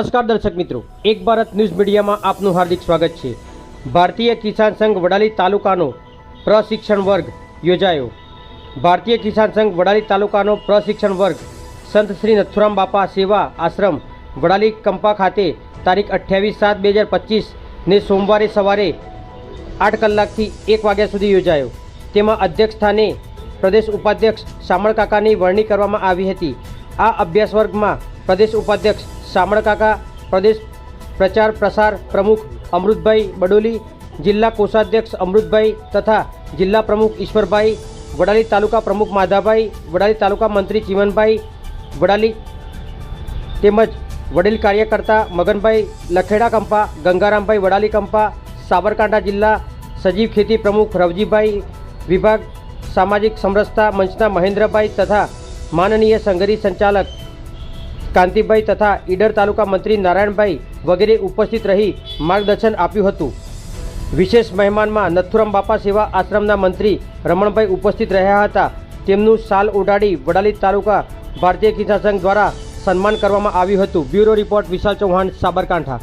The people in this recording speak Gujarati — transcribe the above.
નમસ્કાર દર્શક મિત્રો, એક ભારત ન્યૂઝ મીડિયામાં આપનું હાર્દિક સ્વાગત છે. ભારતીય કિસાન સંઘ વડાલી તાલુકાનો પ્રશિક્ષણ વર્ગ યોજાયો. ભારતીય કિસાન સંઘ વડાલી તાલુકાનો પ્રશિક્ષણ વર્ગ, સંત શ્રી નથુરામ બાપા સેવા આશ્રમ, વડાલી કંપા ખાતે તારીખ અઠ્યાવીસ સાત બે હજાર પચીસને સોમવારે સવારે આઠ કલાકથી એક વાગ્યા સુધી યોજાયો. તેમાં અધ્યક્ષ સ્થાને પ્રદેશ ઉપાધ્યક્ષ શામળ કાકાની વરણી કરવામાં આવી હતી. આ અભ્યાસ વર્ગમાં પ્રદેશ ઉપાધ્યક્ષ શામળ કાકા, પ્રદેશ પ્રચાર પ્રસાર પ્રમુખ અમૃતભાઈ બડોલી, જિલ્લા કોષાધ્યક્ષ અમૃતભાઈ તથા જિલ્લા પ્રમુખ ઈશ્વરભાઈ, વડાલી તાલુકા પ્રમુખ માધાભાઈ, વડાલી તાલુકા મંત્રી ચીમનભાઈ, વડાલી તેમજ વડીલ કાર્યકર્તા મગનભાઈ લખેડા કંપા, ગંગારામભાઈ વડાલી કંપા, સાબરકાંઠા જિલ્લા સજીવ ખેતી પ્રમુખ રવજીભાઈ, વિભાગ સામાજિક સમરસતા મંચના મહેન્દ્રભાઈ તથા માનનીય સંઘરી સંચાલક કાંતિભાઈ તથા ઈડર તાલુકા મંત્રી નારાયણભાઈ વગેરે ઉપસ્થિત રહી માર્ગદર્શન આપ્યું હતું. વિશેષ મહેમાનમાં નથુરામ બાપા સેવા આશ્રમના મંત્રી રમણભાઈ ઉપસ્થિત રહ્યા હતા. તેમનું શાલ ઉડાડી વડાલી તાલુકા ભારતીય કિસાન સંઘ દ્વારા સન્માન કરવામાં આવ્યું હતું. Bureau report Vishal Chauhan, Sabarkantha.